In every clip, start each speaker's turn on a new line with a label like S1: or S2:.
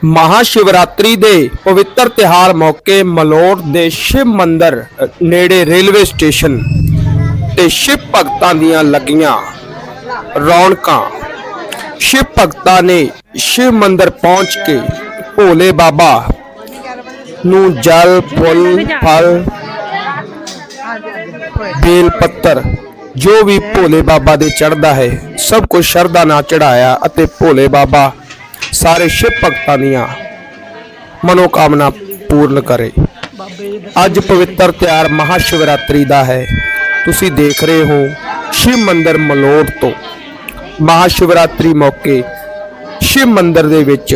S1: ਮਹਾ ਸ਼ਿਵਰਾਤਰੀ ਦੇ ਪਵਿੱਤਰ ਤਿਹਾਰ ਮੌਕੇ ਮਲੋਟ ਦੇ ਸ਼ਿਵ ਮੰਦਿਰ ਨੇੜੇ ਰੇਲਵੇ ਸਟੇਸ਼ਨ ਤੇ ਸ਼ਿਵ ਭਗਤਾਂ ਦੀਆਂ ਲੱਗੀਆਂ ਰੌਣਕਾਂ। ਸ਼ਿਵ ਭਗਤਾਂ ਨੇ ਸ਼ਿਵ ਮੰਦਿਰ ਪਹੁੰਚ ਕੇ ਭੋਲੇ ਬਾਬਾ ਨੂੰ ਜਲ, ਫੁੱਲ, ਫਲ, ਬੇਲ, ਪੱਤਰ, ਜੋ ਵੀ ਭੋਲੇ ਬਾਬਾ ਦੇ ਚੜਦਾ ਹੈ, ਸਭ ਕੁਝ ਸ਼ਰਧਾ ਨਾਲ ਚੜਾਇਆ ਅਤੇ ਭੋਲੇ ਬਾਬਾ ਸਾਰੇ ਸ਼ਿਵ ਭਗਤਾਂ ਦੀਆਂ ਮਨੋਕਾਮਨਾ ਪੂਰਨ ਕਰੇ। ਅੱਜ ਪਵਿੱਤਰ ਤਿਉਹਾਰ ਮਹਾ ਸ਼ਿਵਰਾਤਰੀ ਦਾ ਹੈ। ਤੁਸੀਂ ਦੇਖ ਰਹੇ ਹੋ ਸ਼ਿਵ ਮੰਦਰ ਮਲੋਟ ਤੋਂ। ਮਹਾ ਸ਼ਿਵਰਾਤਰੀ ਮੌਕੇ ਸ਼ਿਵ ਮੰਦਰ ਦੇ ਵਿੱਚ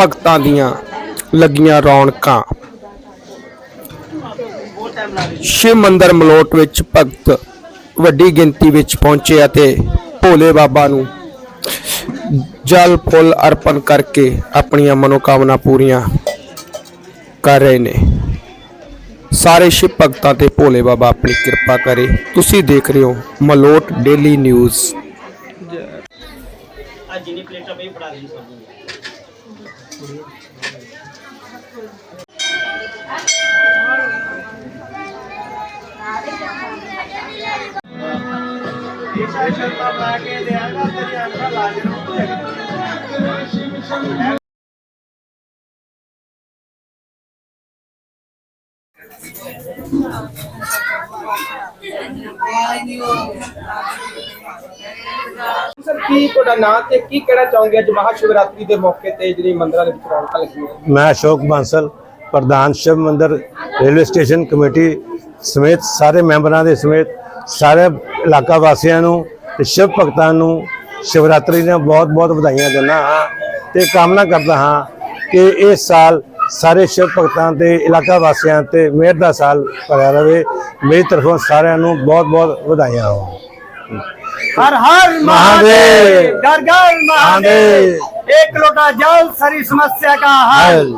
S1: ਭਗਤਾਂ ਦੀਆਂ ਲੱਗੀਆਂ ਰੌਣਕਾਂ। ਸ਼ਿਵ ਮੰਦਰ ਮਲੋਟ ਵਿੱਚ ਭਗਤ ਵੱਡੀ ਗਿਣਤੀ ਵਿੱਚ ਪਹੁੰਚੇ ਅਤੇ ਭੋਲੇ ਬਾਬਾ ਨੂੰ ਜਲ, ਫੁੱਲ ਅਰਪਣ ਕਰਕੇ ਆਪਣੀਆਂ ਮਨੋਕਾਮਨਾ ਪੂਰੀਆਂ ਕਰ ਰਹੇ ਨੇ। ਸਾਰੇ ਸ਼ਿਵ ਭਗਤਾਂ ਤੇ ਭੋਲੇ ਬਾਬਾ ਆਪਣੀ ਕਿਰਪਾ ਕਰੇ। ਤੁਸੀਂ ਦੇਖ ਰਹੇ ਹੋ ਮਲੋਟ ਡੇਲੀ ਨਿਊਜ਼।
S2: ਅੱਜ ਜਿੰਨੀ ਪਲੇਟਾਂ ਪਈ ਫੜਾ ਦੇ ਸਭ ਨੂੰ।
S1: ਸਰ ਕੀ ਤੁਹਾਡਾ ਨਾਂ ਤੇ ਕੀ ਕਹਿਣਾ ਚਾਹੋਗੇ ਅੱਜ ਮਹਾ ਸ਼ਿਵਰਾਤਰੀ ਦੇ ਮੌਕੇ ਤੇ ਜਿਹੜੀ ਮੰਦਿਰਾਂ ਦੇ ਵਿੱਚ ਰੌਣਕਾਂ ਲੱਗੀਆਂ
S3: ਮੈਂ ਅਸ਼ੋਕ ਬਾਂਸਲ, ਪ੍ਰਧਾਨ ਸ਼ਿਵ ਮੰਦਰ ਰੇਲਵੇ ਸਟੇਸ਼ਨ ਕਮੇਟੀ ਸਮੇਤ ਸਾਰੇ ਮੈਂਬਰਾਂ ਦੇ ਸਮੇਤ ਸਾਰੇ ਇਲਾਕਾ ਵਾਸੀਆਂ ਨੂੰ ਤੇ ਸ਼ਿਵ ਭਗਤਾਂ ਨੂੰ ਸ਼ਿਵਰਾਤਰੀ ਦੀਆਂ ਬਹੁਤ ਬਹੁਤ ਵਧਾਈਆਂ ਦਿੰਦਾ ਹਾਂ ਤੇ ਕਾਮਨਾ ਕਰਦਾ ਹਾਂ ਕਿ ਇਸ ਸਾਲ ਸਾਰੇ ਸ਼ਿਵ ਭਗਤਾਂ ਤੇ ਇਲਾਕਾ ਵਾਸੀਆਂ ਤੇ ਮਿਹਰ ਦਾ ਸਾਲ ਭਰਿਆ ਰਹੇ ਮੇਰੀ ਤਰਫੋਂ ਸਾਰਿਆਂ ਨੂੰ ਬਹੁਤ
S2: ਬਹੁਤ ਵਧਾਈਆਂ
S3: ਹੋ
S2: ਹਰ ਹਰ ਮਹਾਦੇਵ
S3: ਗਰ
S2: ਮਹਾਦੇਵ। ਇੱਕ ਲੋਟਾ ਜਲ ਸਾਰੀ ਸਮੱਸਿਆ ਦਾ
S3: ਹੱਲ।